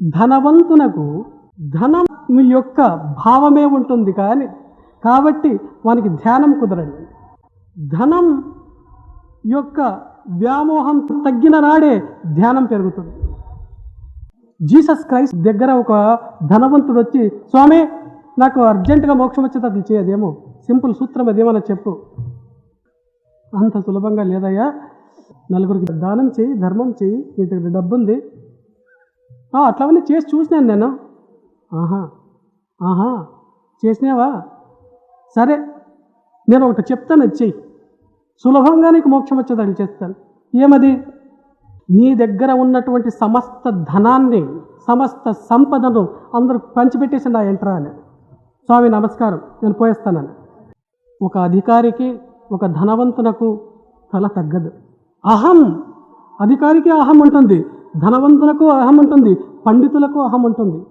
ధనవంతునకు ధనం యొక్క భావమే ఉంటుంది కానీ కాబట్టి వానికి ధ్యానం కుదరదు. ధనం యొక్క వ్యామోహం తగ్గిన నాడే ధ్యానం పెరుగుతుంది. జీసస్ క్రైస్ట్ దగ్గర ఒక ధనవంతుడు వచ్చి స్వామి నాకు అర్జెంటుగా మోక్షం వచ్చేటట్లు చేయదేమో సింపుల్ సూత్రం అదేమన్నా చెప్పు. అంత సులభంగా లేదయ్యా. నలుగురికి దానం చేయి ధర్మం చేయి నీ దగ్గర డబ్బుంది అట్లా "ఆ, చేసి చూసినాను నేను. ఆహా ఆహా చేసినావా? సరే నేను ఒకటి చెప్తాను అది చెయ్యి. సులభంగా నీకు మోక్షం వచ్చేదాన్ని చేస్తాను. ఏమది? నీ దగ్గర ఉన్నటువంటి సమస్త ధనాన్ని సమస్త సంపదను అందరూ పంచిపెట్టేసి నా ఎంట్రా అని స్వామి నమస్కారం. నేను పోయేస్తానని. ఒక అధికారికి ఒక ధనవంతునకు తల తగ్గదు. అహం! అధికారికి అహం ఉంటుంది. ధనవంతులకు అహం ఉంటుంది పండితులకు అహం ఉంటుంది.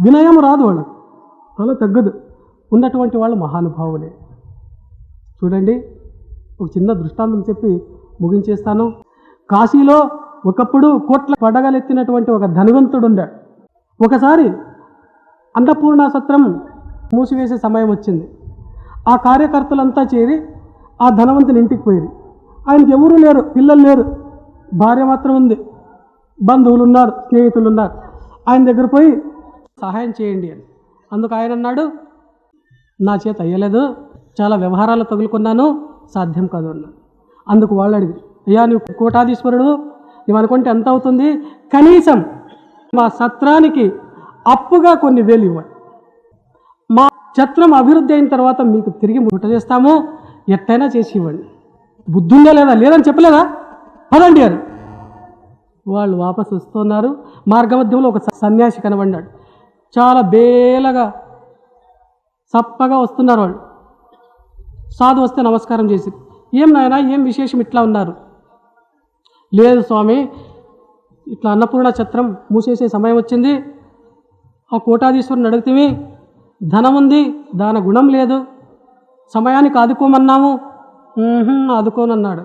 వినయం రాదు వాళ్ళకు. తల తగ్గదు. ఉన్నటువంటి వాళ్ళు మహానుభావులే. చూడండి ఒక చిన్న దృష్టాంతం చెప్పి ముగించేస్తాను. కాశీలో ఒకప్పుడు కోట్ల పడగలెత్తినటువంటి ఒక ధనవంతుడు ఉండాడు. ఒకసారి అన్నపూర్ణ సత్రం మూసివేసే సమయం వచ్చింది. ఆ కార్యకర్తలంతా చేరి ఆ ధనవంతుని ఇంటికి పోయి ఆయనకి ఎవరూ లేరు పిల్లలు లేరు. భార్య మాత్రం ఉంది. బంధువులు ఉన్నారు స్నేహితులు ఉన్నారు ఆయన దగ్గర పోయి సహాయం చేయండి అని. అందుకు ఆయన అన్నాడు నా చేత అయ్యలేదు చాలా వ్యవహారాలు తగులుకున్నాను సాధ్యం కాదు అన్నాడు. అందుకు వాళ్ళు అడిగి అయ్యా నువ్వు కోటాధీశ్వరుడు నువ్వు అనుకుంటే ఎంత అవుతుంది? కనీసం మా సత్రానికి అప్పుగా కొన్ని వేలు ఇవ్వండి. మా ఛత్రం అభివృద్ధి అయిన తర్వాత మీకు తిరిగి ముట్ట చేస్తాము ఎట్టయినా చేసి ఇవ్వండి. బుద్ధుందా లేదా? లేదని చెప్పలేదా? పదండి అని వాళ్ళు వాపసు వస్తున్నారు. మార్గమధ్యంలో ఒక సన్యాసి కనబడ్డాడు. చాలా బేలగా చప్పగా వస్తున్నారు వాళ్ళు. సాధు వస్తే నమస్కారం చేసి ఏం నాయనా ఏం విశేషం ఇట్లా ఉన్నారు? లేదు స్వామి ఇట్లా అన్నపూర్ణ ఛత్రం మూసేసే సమయం వచ్చింది. ఆ కోటాధీశ్వరుని అడుగుతీవి ధనం ఉంది దాని గుణం లేదు. సమయానికి ఆదుకోమన్నాము. ఆదుకోనన్నాడు.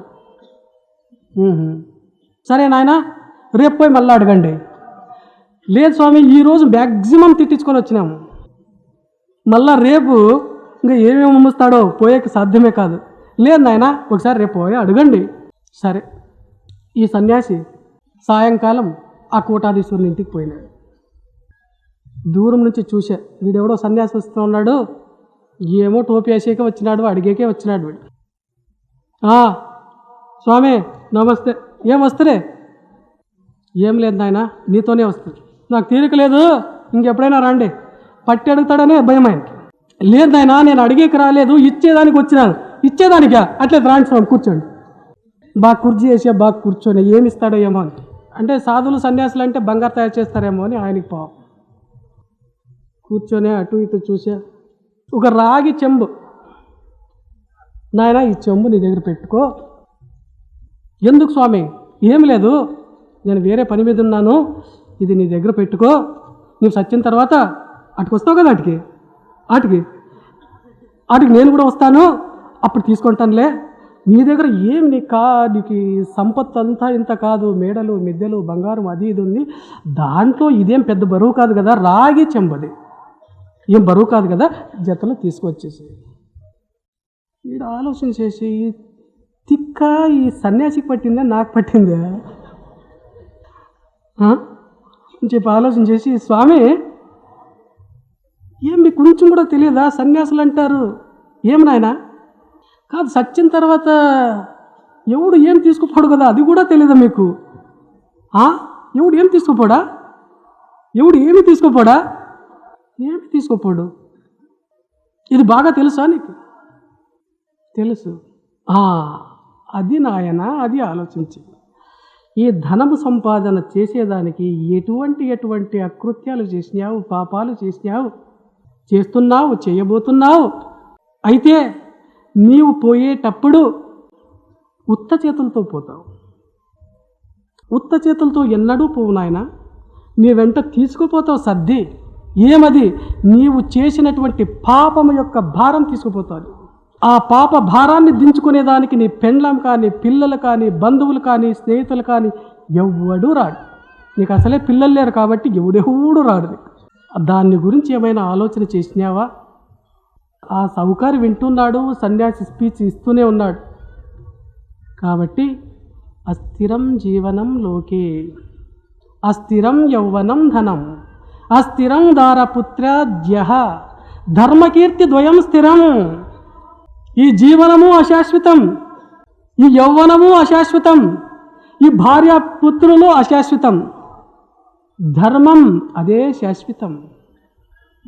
సరే నాయనా రేపు పోయి మళ్ళీ అడగండి. లేదు స్వామి ఈరోజు మ్యాక్సిమం తిట్టించుకొని వచ్చినాము. మళ్ళా రేపు ఇంకా ఏమేమి అమ్ముస్తాడో పోయేకి సాధ్యమే కాదు. లేదు నాయన ఒకసారి రేపు పోయి అడగండి. సరే. ఈ సన్యాసి సాయంకాలం ఆ కోటాధీశ్వరుని ఇంటికి పోయినాడు. దూరం నుంచి చూసే వీడెవడో సన్యాసి వస్తూ ఉన్నాడు ఏమో టోపీ వేసేకే వచ్చినాడు అడిగేకే వచ్చినాడు వీడు. స్వామి నమస్తే. ఏం వస్తలే ఏం లేదు నాయన నీతోనే వస్తుంది. నాకు తీరిక లేదు ఇంకెప్పుడైనా రండి. పట్టి అడుగుతాడనే భయం ఆయనకి. లేదు నాయన నేను అడిగేకి రాలేదు ఇచ్చేదానికి వచ్చినాను. ఇచ్చేదానికా? అట్లే రాండి స్వామి కూర్చోండి. బాగా కుర్చీ వేసే బాగా కూర్చొని ఏమి ఇస్తాడో ఏమో అని. అంటే సాధువులు సన్యాసులు అంటే బంగారు తయారు చేస్తారేమో అని ఆయనకి పాపం. కూర్చొని అటు ఇటు చూసా. ఒక రాగి చెంబు. నాయన ఈ చెంబు నీ దగ్గర పెట్టుకో. ఎందుకు స్వామి? ఏం లేదు. నేను వేరే పని మీద ఉన్నాను ఇది నీ దగ్గర పెట్టుకో. నువ్వు సచ్చిన తర్వాత అటుకొస్తావు కదా అటుకి? అటుకి? అటుకి నేను కూడా వస్తాను. అప్పుడు తీసుకుంటానులే. నీ దగ్గర ఏం నీ కా నీకు ఈ సంపత్తు అంతా ఇంత కాదు. మేడలు మిద్దెలు బంగారం అది ఇది ఉంది. దాంట్లో ఇదేం పెద్ద బరువు కాదు కదా. రాగి చెంబది. ఏం బరువు కాదు కదా. జతలో తీసుకొచ్చేసి. వీడు ఆలోచన చేసి తిక్క ఈ సన్యాసికి పట్టిందా? నాకు పట్టిందా? అని చెప్పి ఆలోచన చేసి స్వామి ఏం మీకు కొంచెం కూడా తెలియదా? సన్యాసులు అంటారు. ఏమి నాయనా? కాదు సచ్చిన తర్వాత ఎవడు ఏం తీసుకుపోడు కదా అది కూడా తెలియదా మీకు? ఎవడు ఏం తీసుకుపోడా? ఎవడు ఏమి తీసుకుపోడా? ఏమి తీసుకోపోడు? ఇది బాగా తెలుసా నీకు? తెలుసు. అది నాయన అది ఆలోచించి. ఈ ధనము సంపాదన చేసేదానికి ఎటువంటి ఎటువంటి అకృత్యాలు చేసినావు పాపాలు చేసినావు చేస్తున్నావు చేయబోతున్నావు. అయితే నీవు పోయేటప్పుడు ఉత్త చేతులతో పోతావు. ఉత్త చేతులతో ఎన్నడూ పోవు నాయన. నీ వెంట తీసుకుపోతావు సర్ది. ఏమది? నీవు చేసినటువంటి పాపము యొక్క భారం తీసుకుపోతావు ఆ పాప భారాన్ని దించుకునేదానికి నీ పెండ్లం కానీ పిల్లలు కానీ బంధువులు కానీ స్నేహితులు కానీ ఎవ్వడూ రాడు. నీకు అసలే పిల్లలు లేరు కాబట్టి ఎవడెవడు రాడు దాన్ని గురించి ఏమైనా ఆలోచన చేసినావా? ఆ సౌకారి వింటున్నాడు సన్యాసి స్పీచ్ ఇస్తూనే ఉన్నాడు. కాబట్టి అస్థిరం జీవనం లోకే. అస్థిరం యౌవనం ధనం. అస్థిరం దారపుత్రాద్య ధర్మకీర్తి ద్వయం స్థిరం. ఈ జీవనము అశాశ్వతం. ఈ యౌవనము అశాశ్వతం. ఈ భార్య పుత్రులు అశాశ్వతం. ధర్మం అదే శాశ్వతం.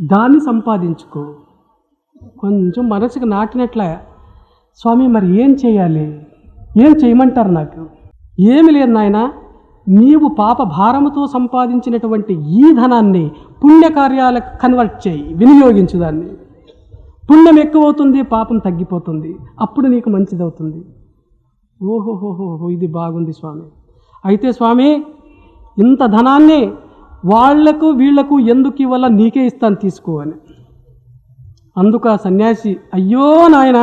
దాన్ని సంపాదించుకో. కొంచెం మనసుకు నాటినట్ల. స్వామి మరి ఏం చేయాలి? ఏం చేయమంటారు నాకు? ఏమి లేదు నాయన. నీవు పాప భారముతో సంపాదించినటువంటి ఈ ధనాన్ని పుణ్యకార్యాలకు కన్వర్ట్ చేయి వినియోగించు దాన్ని. పుణ్యం ఎక్కువ అవుతుంది పాపం తగ్గిపోతుంది. అప్పుడు నీకు మంచిదవుతుంది. ఓహోహోహో ఇది బాగుంది స్వామి. అయితే స్వామి ఇంత ధనాన్ని వాళ్ళకు వీళ్ళకు ఎందుకు ఇవ్వాల? నీకే ఇస్తాను తీసుకో అని. అందుకు ఆ సన్యాసి అయ్యో నాయన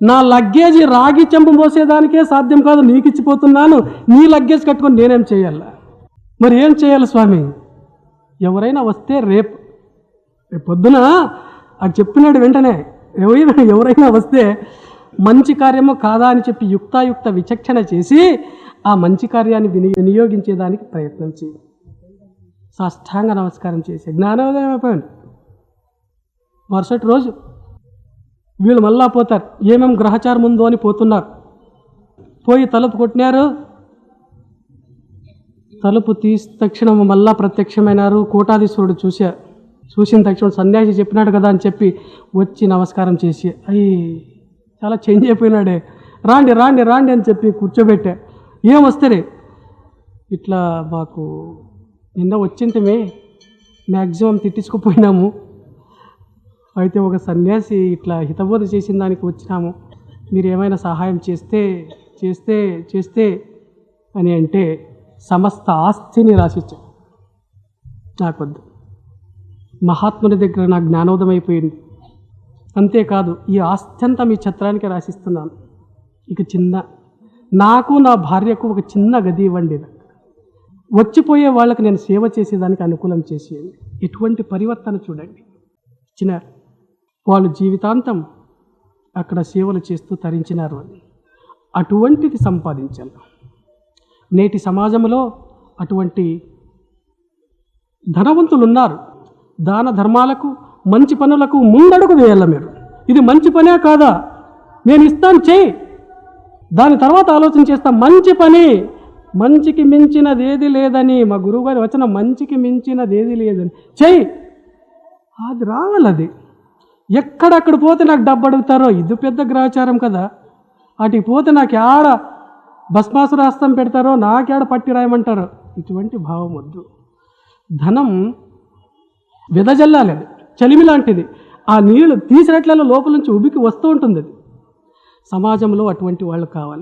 నా లగ్గేజ్ రాగి చెంపు మోసేదానికే సాధ్యం కాదు నీకు ఇచ్చిపోతున్నాను నీ లగ్గేజ్ కట్టుకొని నేనేం చేయాలి? మరి ఏం చేయాలి స్వామి? ఎవరైనా వస్తే రేపు రేపు పొద్దున అది చెప్పినాడు వెంటనే ఎవరైనా ఎవరైనా వస్తే మంచి కార్యము కాదా అని చెప్పి యుక్తాయుక్త విచక్షణ చేసి ఆ మంచి కార్యాన్ని విని వినియోగించేదానికి ప్రయత్నం చేయి. సాష్టాంగ నమస్కారం చేసి జ్ఞానోదయం అయిపోయాను మరుసటి రోజు వీళ్ళు మళ్ళా పోతారు. ఏమేం గ్రహచారం ఉందో అని పోతున్నారు. పోయి తలుపు కొట్టినారు. తలుపు తీసి తక్షణం మళ్ళా ప్రత్యక్షమైనారు. కోటాధీశ్వరుడు చూశారు. చూసిన తక్షణం సన్యాసి చెప్పినాడు కదా అని చెప్పి వచ్చి నమస్కారం చేసి అయ్యి చాలా చేంజ్ అయిపోయినాడే. రాండి రాండి రాండి అని చెప్పి కూర్చోబెట్టా. ఏం ఇట్లా మాకు నిన్న వచ్చింటమే మ్యాక్సిమం తిట్టించుకుపోయినాము. అయితే ఒక సన్యాసి ఇట్లా హితబోధ చేసిన దానికి వచ్చినాము. మీరు ఏమైనా సహాయం చేస్తే చేస్తే చేస్తే అని అంటే సమస్త ఆస్తిని రాసిచ్చా. నాకొద్దు. మహాత్ముని దగ్గర నా జ్ఞానోదయం అయిపోయింది. అంతేకాదు ఈ ఆస్త్యంతా మీ చిత్రానికి రాసిస్తున్నాను. ఇక చిన్న నాకు నా భార్యకు ఒక చిన్న గది ఇవ్వండి. వచ్చిపోయే వాళ్ళకి నేను సేవ చేసేదానికి అనుకూలం చేసేయండి. ఎటువంటి పరివర్తన చూడండి. ఇచ్చిన వాళ్ళు జీవితాంతం అక్కడ సేవలు చేస్తూ తరించినారు అని. అటువంటిది సంపాదించాను. నేటి సమాజంలో అటువంటి ధనవంతులు ఉన్నారు దాన ధర్మాలకు మంచి పనులకు ముందడుగు వేయాల మీరు. ఇది మంచి పనే కాదా? నేను ఇస్తాను చేయి. దాని తర్వాత ఆలోచన చేస్తా మంచి పని. మంచికి మించినది ఏది లేదని మా గురువుగారి వచ్చిన మంచికి మించినది ఏది లేదని. చెయ్యి అది రావాలది ఎక్కడక్కడ పోతే నాకు డబ్బు అడుగుతారో ఇది పెద్ద గ్రహచారం కదా. అటుకి పోతే నాకు ఆడ భస్మాసురాస్తం పెడతారో నాకేడ పట్టి రాయమంటారో? ఇటువంటి భావం వద్దు. ధనం వెదజల్లాలి అది. చలిమి లాంటిది. ఆ నీళ్ళు తీసినట్లలో లోపల నుంచి ఉబికి వస్తూ ఉంటుంది అది. సమాజంలో అటువంటి వాళ్ళు కావాలి.